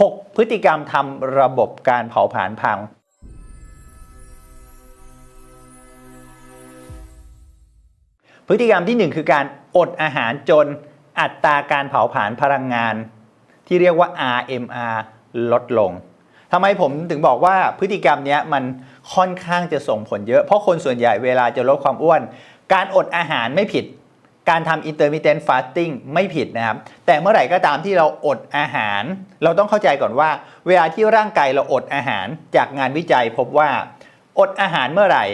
6 พฤติกรรมทำระบบการเผาผลาญพัง พฤติกรรมทีหนึ่1 คือการอดอาหารจนอัตราการเผาผลาญพลังงาน ที่เรียกว่า RMR ลดลงทำไมผมถึงบอกว่าพฤติกรรมนี้มันค่อนข้างจะส่งผลเยอะ เพราะคนส่วนใหญ่เวลาจะลดความอ้วน การอดอาหารไม่ผิด การทำ intermittent fasting ไม่ผิดนะครับ แต่เมื่อไหร่ก็ตามที่เราอดอาหาร เราต้องเข้าใจก่อนว่า เวลาที่ร่างกายเราอดอาหารจากงานวิจัยพบว่า อดอาหารเมื่อไหร่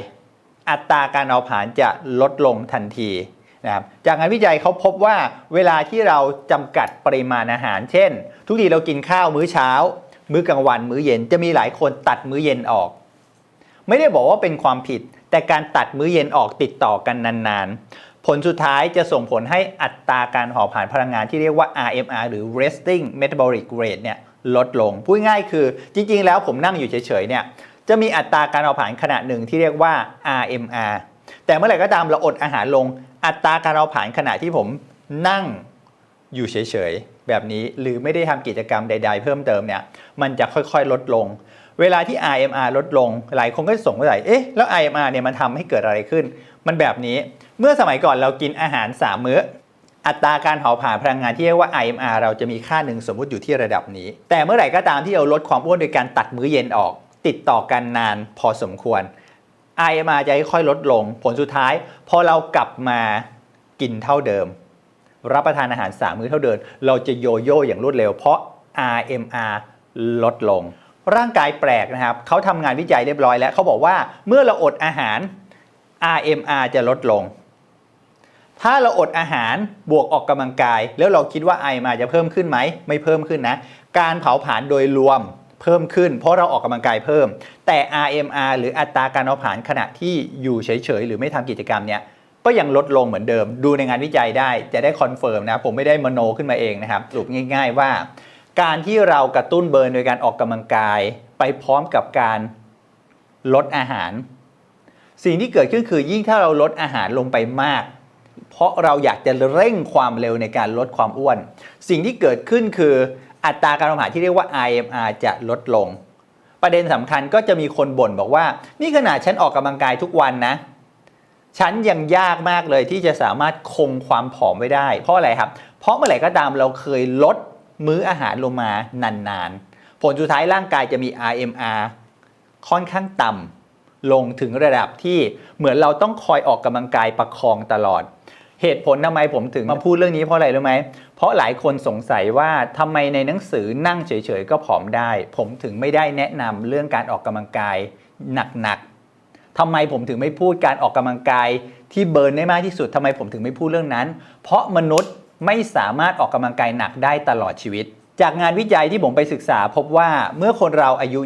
อัตราการเอาผลาญจะลดลงทันทีนะครับจากงานวิจัยเขาพบว่าเวลาที่เราจำกัดปริมาณอาหาร เช่น ทุกทีเรากินข้าวมื้อเช้า มื้อกลางวัน มื้อเย็นจะมีหลายคนตัดมื้อเย็นออก ไม่ได้บอกว่าเป็นความผิด แต่การตัดมื้อเย็นออกติดต่อกันนานๆ ผลสุดท้ายจะส่งผลให้อัตราการเผาผลาญพลังงานที่เรียกว่า RMR หรือ resting metabolic rate เนี่ยลดลง พูดง่ายคือจริงๆ แล้วผมนั่งอยู่เฉยๆ เนี่ยจะมีอัตราการเผาผลาญขณะหนึ่งที่เรียกว่า RMR แต่เมื่อไหร่ก็ตามเราอดอาหารลง อัตราการเผาผลาญขณะที่ผมนั่งอยู่เฉยๆ แบบนี้หรือไม่ได้ทำกิจกรรมใด ๆ เพิ่มเติมเนี่ยมันจะค่อยๆ ลดลง เวลาที่ IMR ลดลง หลายคนก็จะสงสัยเอ๊ะแล้ว IMR เนี่ยมันทำให้เกิดอะไรขึ้น มันแบบนี้ เมื่อสมัยก่อนเรากินอาหาร 3 มื้อ อัตราการเผาผลาญพลังงานที่เรียกว่า IMR เราจะมีค่าหนึ่งสมมุติอยู่ที่ระดับนี้ แต่เมื่อไหร่ก็ตามที่เราลดความอ้วนโดยการตัดมื้อเย็นออก ติดต่อกันนานพอสมควร IMR จะค่อยๆลดลง ผลสุดท้าย พอเรากลับมากินเท่าเดิม รับประทานอาหาร 3 มื้อเท่าเดิม เราจะโยโย่อย่างรวดเร็ว เพราะ RMR ลดลง ร่างกายแปลกนะครับเขาทำงานวิจัยเรียบร้อยแล้วเขาบอกว่าเมื่อเราอดอาหาร RMR จะลดลง ถ้าเราอดอาหารบวกออกกำลังกาย แล้วเราคิดว่า IMR จะเพิ่มขึ้นไหมไม่เพิ่มขึ้นนะ การเผาผลาญโดยรวมเพิ่มขึ้น เพราะเราออกกำลังกายเพิ่ม แต่ RMR หรืออัตราการเผาผลาญขณะที่อยู่เฉยๆ หรือไม่ทำกิจกรรมเนี่ยก็ยังลดลงเหมือนเดิม ดูในงานวิจัยได้จะได้คอนเฟิร์มนะผมไม่ได้มโนขึ้นมาเองนะครับสรุปง่าย ๆว่า การที่เรากระตุ้นเบิร์นโดยการออกกำลังกาย ไปพร้อมกับการลดอาหาร สิ่งที่เกิดขึ้นคือยิ่งถ้าเราลดอาหารลงไปมาก เพราะเราอยากจะเร่งความเร็วในการลดความอ้วน สิ่งที่เกิดขึ้นคืออัตราการเผาผลาที่เรียกว่า IMR จะลดลง ประเด็นสำคัญก็จะมีคนบ่นบอกว่า นี่ขนาดฉันออกกำลังกายทุกวันนะ ฉันยังยากมากเลยที่จะสามารถคงความผอมไว้ได้ เพราะอะไรครับ เพราะเมื่อไหร่ก็ตามเราเคยลดมื้ออาหารลงมานานๆ ผลสุดท้ายร่างกายจะมี RMR ค่อนข้างต่ำลงถึงระดับที่เหมือนเราต้องคอยออกกำลังกายประคองตลอด เหตุผลทำไมผมถึงมาพูดเรื่องนี้เพราะอะไรรู้ไหม เพราะหลายคนสงสัยว่าทำไมในหนังสือนั่งเฉยๆก็ผอมได้ ผมถึงไม่ได้แนะนำเรื่องการออกกำลังกายหนักๆทำไมผมถึงไม่พูดการออกกำลังกายที่เบิร์นได้มากที่สุดทำไมผมถึงไม่พูดเรื่องนั้น เพราะมนุษย์ไม่สามารถออกกำลังกายหนักได้ตลอดชีวิต จากงานวิจัยที่ผมไปศึกษาพบว่าเมื่อคนเราอายุ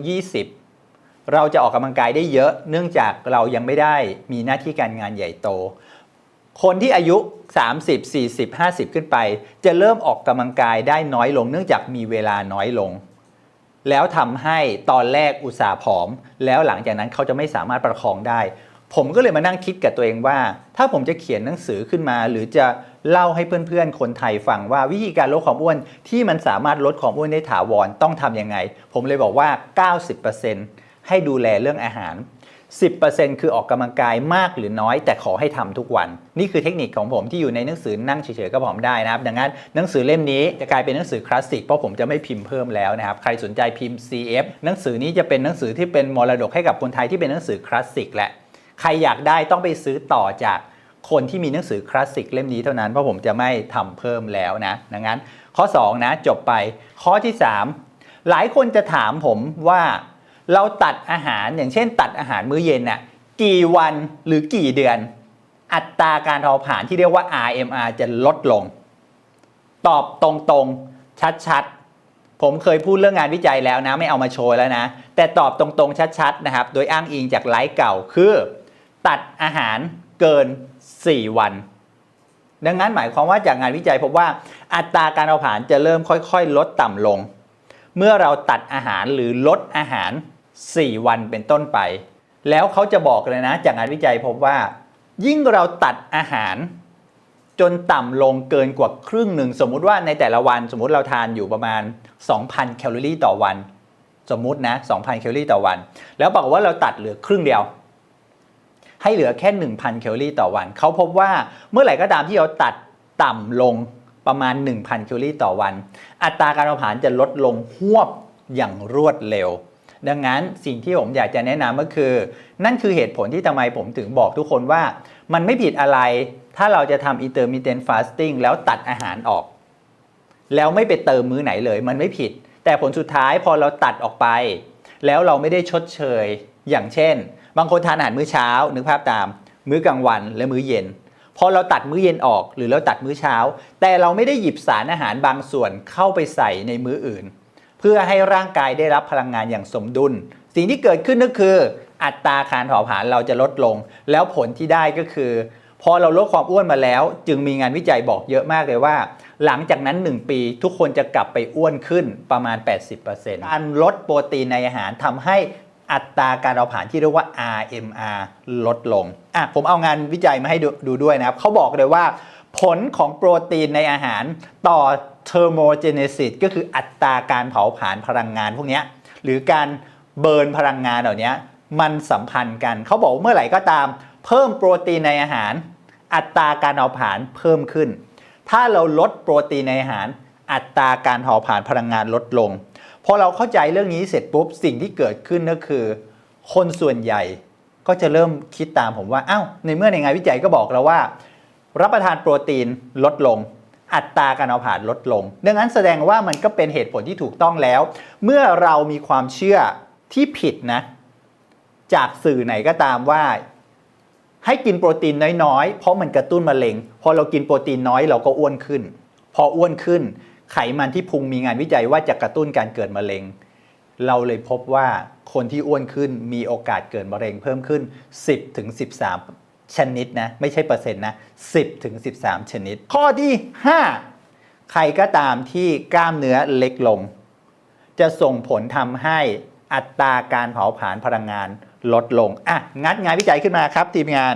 20 เราจะออกกำลังกายได้เยอะ เนื่องจากเรายังไม่ได้มีหน้าที่การงานใหญ่โต คนที่อายุ 30 40 50 ขึ้นไป จะเริ่มออกกำลังกายได้น้อยลง เนื่องจากมีเวลาน้อยลง แล้วทำให้ตอนแรกอุตสาห์ผอม แล้วหลังจากนั้นเขาจะไม่สามารถประคองได้ ผมก็เลยมานั่งคิดกับตัวเองว่า ถ้าผมจะเขียนหนังสือขึ้นมา หรือจะเล่าให้เพื่อนๆ คนไทยฟังว่าวิธีการลดความอ้วนที่มันสามารถลดความอ้วนได้ถาวรต้องทำยังไง ผมเลยบอกว่า 90%ให้ดูแลเรื่องอาหาร 10%คือออกกำลังกายมากหรือน้อย แต่ขอให้ทำทุกวัน นี่คือเทคนิคของผมที่อยู่ในหนังสือนั่งเฉยๆก็ผอมได้นะครับ ดังนั้นหนังสือเล่มนี้จะกลายเป็นหนังสือคลาสสิกเพราะผมจะไม่พิมพ์เพิ่มแล้วนะครับ ใครสนใจพิมพ์ CF หนังสือนี้จะเป็นหนังสือที่เป็นมรดกให้กับคนไทยที่เป็นหนังสือคลาสสิกแหละใครอยากได้ต้องไปซื้อต่อจากคนที่มีหนังสือคลาสสิกเล่มนี้เท่านั้นเพราะผมจะไม่ทำเพิ่มแล้วนะดังนั้น ข้อ 2 นะจบไปข้อที่ 3 หลายคนจะถามผมว่า เราตัดอาหารอย่างเช่น ตัดอาหารมื้อเย็นน่ะกี่วันหรือกี่เดือน อัตราการเผาผลาญที่เรียกว่า RMR จะลดลง ตอบตรงๆ ชัดๆ ผมเคยพูดเรื่องงานวิจัยแล้วนะ ไม่เอามาโชว์แล้วนะ แต่ตอบตรงๆ ชัดๆ นะครับ โดยอ้างอิงจากไลฟ์เก่าคือ ตัดอาหารเกิน 4 วัน ดังนั้นหมายความว่าจากงานวิจัยพบว่าอัตราการเผาผลาญจะเริ่มค่อยๆ ลดต่ำลง เมื่อเราตัดอาหารหรือลดอาหาร 4 วันเป็นต้นไป แล้วเขาจะบอกเลยนะ จากงานวิจัยพบว่า ยิ่งเราตัดอาหาร จนต่ำลงเกินกว่าครึ่งหนึ่ง สมมุติว่าในแต่ละวันสมมุติเราทานอยู่ประมาณ 2,000 แคลอรี่ต่อวัน สมมุตินะ 2,000 แคลอรี่ต่อวัน แล้วปรากว่าเราตัดเหลือครึ่งเดียว ให้เหลือแค่ 1,000 แคลอรี่ต่อวัน เขาพบว่าเมื่อไหร่ก็ตามที่เราตัดต่ำลงประมาณ 1,000 แคลอรี่ต่อวัน อัตราการเผาผลาญจะลดลงหวบอย่างรวดเร็ว ดังนั้นสิ่งที่ผมอยากจะแนะนำก็คือ นั่นคือเหตุผลที่ทำไมผมถึงบอกทุกคนว่า มันไม่ผิดอะไร ถ้าเราจะทำ intermittent fasting แล้วตัดอาหารออก แล้วไม่ไปเติมมื้อไหนเลย มันไม่ผิด แต่ผลสุดท้ายพอเราตัดออกไป แล้วเราไม่ได้ชดเชย อย่างเช่น บางคนทานอาหารมื้อเช้านึกภาพตาม มื้อกลางวันและมื้อเย็นพอเราตัดมื้อเย็นออกหรือเราตัดมื้อเช้า แต่เราไม่ได้หยิบสารอาหารบางส่วนเข้าไปใส่ในมื้ออื่น เพื่อให้ร่างกายได้รับพลังงานอย่างสมดุล สิ่งที่เกิดขึ้นก็คือ อัตราการเผาผลาญเราจะลดลง แล้วผลที่ได้ก็คือ พอเราลดความอ้วนมาแล้ว จึงมีงานวิจัยบอกเยอะมากเลยว่า หลังจากนั้น 1 ปีทุกคนจะกลับไปอ้วนขึ้นประมาณ 80%การลดโปรตีนในอาหารทำให้อัตราการเผาผลาญที่เรียกว่า RMR ลดลง อะ ผมเอางานวิจัยมาให้ดูดูด้วยนะครับ เขาบอกเลยว่า ผลของโปรตีนในอาหารต่อ thermogenesis ก็คืออัตราการเผาผลาญพลังงานพวกนี้หรือการเบิร์นพลังงานเหล่านี้มันสัมพันธ์กัน เขาบอกเมื่อไหร่ก็ตาม เพิ่มโปรตีนในอาหาร อัตราการเผาผลาญเพิ่มขึ้น ถ้าเราลดโปรตีนในอาหาร อัตราการเผาผลาญพลังงานลดลงพอเราเข้าใจเรื่องนี้เสร็จปุ๊บสิ่งที่เกิดขึ้นก็คือ คนส่วนใหญ่ก็จะเริ่มคิดตามผมว่าอ้าวในเมื่อในงานวิจัยก็บอกแล้วว่า รับประทานโปรตีนลดลง อัตราการเอาผ่านลดลง ดังนั้นแสดงว่ามันก็เป็นเหตุผลที่ถูกต้องแล้ว เมื่อเรามีความเชื่อที่ผิดนะ จากสื่อไหนก็ตามว่า ให้กินโปรตีนน้อยๆ เพราะมันกระตุ้นมะเร็ง พอเรากินโปรตีนน้อยเราก็อ้วนขึ้น พออ้วนขึ้น ไขมันที่พุงมีงานวิจัยว่าจะกระตุ้นการเกิดมะเร็ง เราเลยพบว่าคนที่อ้วนขึ้นมีโอกาสเกิดมะเร็งเพิ่มขึ้น 10ถึง13 ชนิดนะไม่ใช่เปอร์เซ็นต์นะ 10ถึง13 ชนิด ข้อที่ 5 ใครก็ตามที่กล้ามเนื้อเล็กลง จะส่งผลทำให้อัตราการเผาผลาญพลังงานลดลง อะ งัดงานวิจัยขึ้นมาครับทีมงาน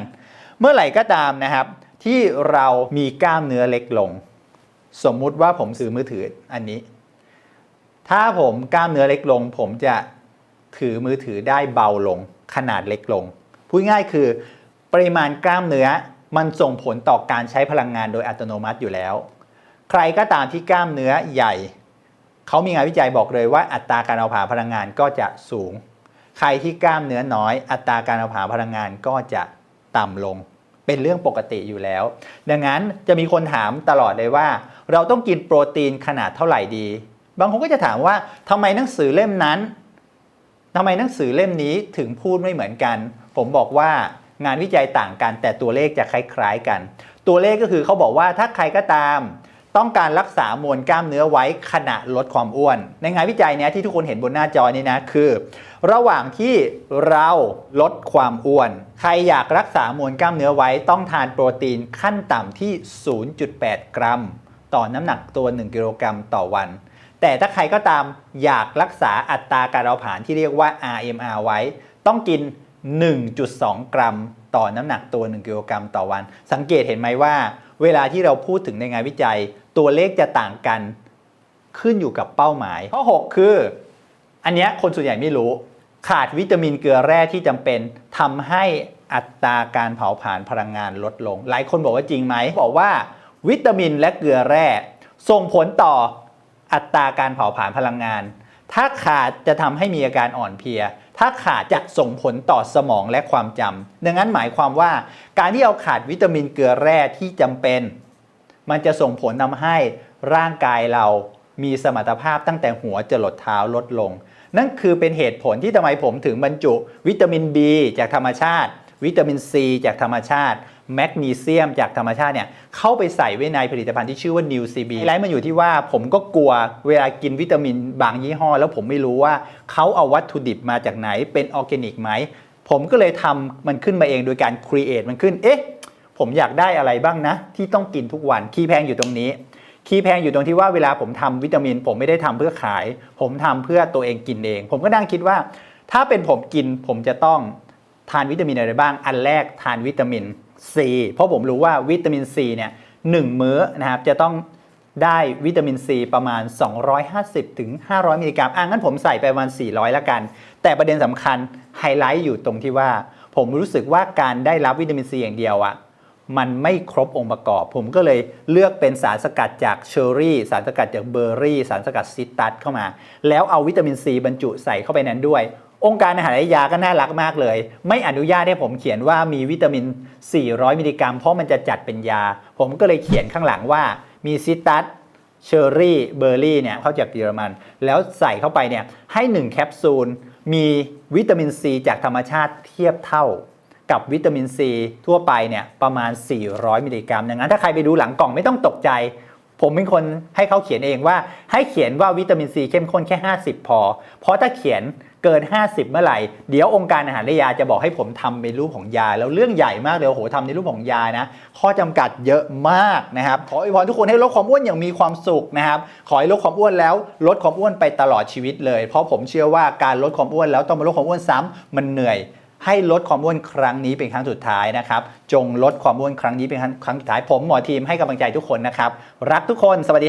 เมื่อไหร่ก็ตามนะครับ ที่เรามีกล้ามเนื้อเล็กลง สมมุติว่าผมซื้อมือถืออันนี้ ถ้าผมกล้ามเนื้อเล็กลง ผมจะถือมือถือได้เบาลง ขนาดเล็กลงพูดง่ายคือ ปริมาณกล้ามเนื้อมันส่งผลต่อการใช้พลังงานโดยอัตโนมัติอยู่แล้ว ใครก็ตามที่กล้ามเนื้อใหญ่ เขามีงานวิจัยบอกเลยว่าอัตราการเอาผลาพลังงานก็จะสูง ใครที่กล้ามเนื้อน้อย อัตราการเอาผลาพลังงานก็จะต่ำลง เป็นเรื่องปกติอยู่แล้ว ดังนั้นจะมีคนถามตลอดเลยว่า เราต้องกินโปรตีนขนาดเท่าไหร่ดี บางคนก็จะถามว่าทำไมหนังสือเล่มนั้นทำไมหนังสือเล่มนี้ถึงพูดไม่เหมือนกัน ผมบอกว่า งานวิจัยต่างกัน แต่ตัวเลขจะคล้ายๆกัน ตัวเลขก็คือเขาบอกว่าถ้าใครก็ตาม ต้องการรักษามวลกล้ามเนื้อไว้ขณะลดความอ้วน ในงานวิจัยเนี้ยที่ทุกคนเห็นบนหน้าจอนี้นะคือ ระหว่างที่เราลดความอ้วน ใครอยากรักษามวลกล้ามเนื้อไว้ต้องทานโปรตีนขั้นต่ำที่ 0.8 กรัม ต่อน้ำหนักตัว 1 กิโลกรัมต่อวันแต่ถ้าใครก็ตามอยากรักษาอัตราการเอาผลาญที่เรียกว่า RMR ไว้ ต้องกิน 1.2 กรัม ต่อน้ำหนักตัว 1 กิโลกรัมต่อวัน สังเกตเห็นไหมว่า เวลาที่เราพูดถึงในงานวิจัย ตัวเลขจะต่างกันขึ้นอยู่กับเป้าหมาย ข้อ 6 คือ อันนี้คนส่วนใหญ่ไม่รู้ ขาดวิตามินเกลือแร่ที่จำเป็นทำให้อัตราการเผาผลาญพลังงานลดลง หลายคนบอกว่าจริงไหม บอกว่า วิตามินและเกลือแร่ ส่งผลต่ออัตราการเผาผลาญพลังงาน ถ้าขาดจะทำให้มีอาการอ่อนเพลีย ถ้าขาดจะส่งผลต่อสมองและความจำดังนั้นหมายความว่า การที่เราขาดวิตามินเกลือแร่ที่จำเป็น มันจะส่งผลทำให้ร่างกายเรามีสมรรถภาพตั้งแต่หัวจรดเท้าลดลง นั่นคือเป็นเหตุผลที่ทำไมผมถึงบรรจุ วิตามิน B จากธรรมชาติ วิตามิน C จากธรรมชาติ แมกนีเซียมจากธรรมชาติเนี่ยเข้าไปใส่ไว้ในผลิตภัณฑ์ที่ชื่อว่า New CB ไลท์มันอยู่ที่ว่าผมก็กลัวเวลากินวิตามินบางยี่ห้อ แล้วผมไม่รู้ว่าเขาเอาวัตถุดิบมาจากไหนเป็นออร์แกนิกไหม ผมก็เลยทำมันขึ้นมาเองโดยการครีเอทมันขึ้นเอ๊ะผมอยากได้อะไรบ้างนะ ที่ต้องกินทุกวันคีย์แพงอยู่ตรงนี้ คีย์แพงอยู่ตรงที่ว่าเวลาผมทำวิตามิน ผมไม่ได้ทำเพื่อขาย ผมทำเพื่อตัวเองกินเอง ผมก็นั่งคิดว่า ถ้าเป็นผมกินผมจะต้องทานวิตามินอะไรบ้าง อันแรกทานวิตามิน ซีเพราะผมรู้ว่าวิตามินซีเนี่ย1มื้อนะครับจะต้องได้วิตามินซีประมาณ 250ถึง500มิลลิกรัมอะงั้นผมใส่ไปประมาณ400ล้วกัน แต่ประเด็นสำคัญไฮไลท์อยู่ตรงที่ว่า ผมรู้สึกว่าการได้รับวิตามินซีอย่างเดียวอะมันไม่ครบองค์ประกอบ ผมก็เลยเลือกเป็นสารสกัดจากเชอร์รี่ สารสกัดจากเบอร์รี่ สารสกัดซิตรัสเข้ามา แล้วเอาวิตามินซีบรรจุใส่เข้าไปนั้นด้วย องค์การอาหารและยาก็น่ารักมากเลย ไม่อนุญาตให้ผมเขียนว่ามีวิตามิน 400 มิลลิกรัม เพราะมันจะจัดเป็นยา ผมก็เลยเขียนข้างหลังว่ามีซิตรัสเชอร์รี่เบอร์รี่เนี่ยเข้าจากเยอรมัน แล้วใส่เข้าไปเนี่ยให้ 1 แคปซูล มีวิตามินซีจากธรรมชาติเทียบเท่า กับวิตามินซีทั่วไปเนี่ยประมาณ 400 มิลลิกรัมดังนั้นถ้าใครไปดูหลังกล่องไม่ต้องตกใจ ผมเป็นคนให้เขาเขียนเองว่า ให้เขียนว่าวิตามินซีเข้มข้นแค่ 50 พอ เพราะถ้าเขียน เกิน 50 เมื่อไหร่ เดี๋ยวองค์การอาหารและยาจะบอกให้ผมทำเป็นรูปของยา แล้วเรื่องใหญ่มากเลยโอ้โหทำในรูปของยานะ ข้อจำกัดเยอะมากนะครับ ขออวยพรทุกคนให้ลดความอ้วนอย่างมีความสุขนะครับ ขอให้ลดความอ้วนแล้วลดความอ้วนไปตลอดชีวิตเลย เพราะผมเชื่อว่าการลดความอ้วนแล้วต้องมาลดความอ้วนซ้ำมันเหนื่อยให้ลดความอ้วนครั้งนี้เป็นครั้งสุดท้ายนะครับ จงลดความอ้วนครั้งนี้เป็นครั้งสุดท้าย ผมหมอทีมให้กำลังใจทุกคนนะครับ รักทุกคน สวัสดีครับ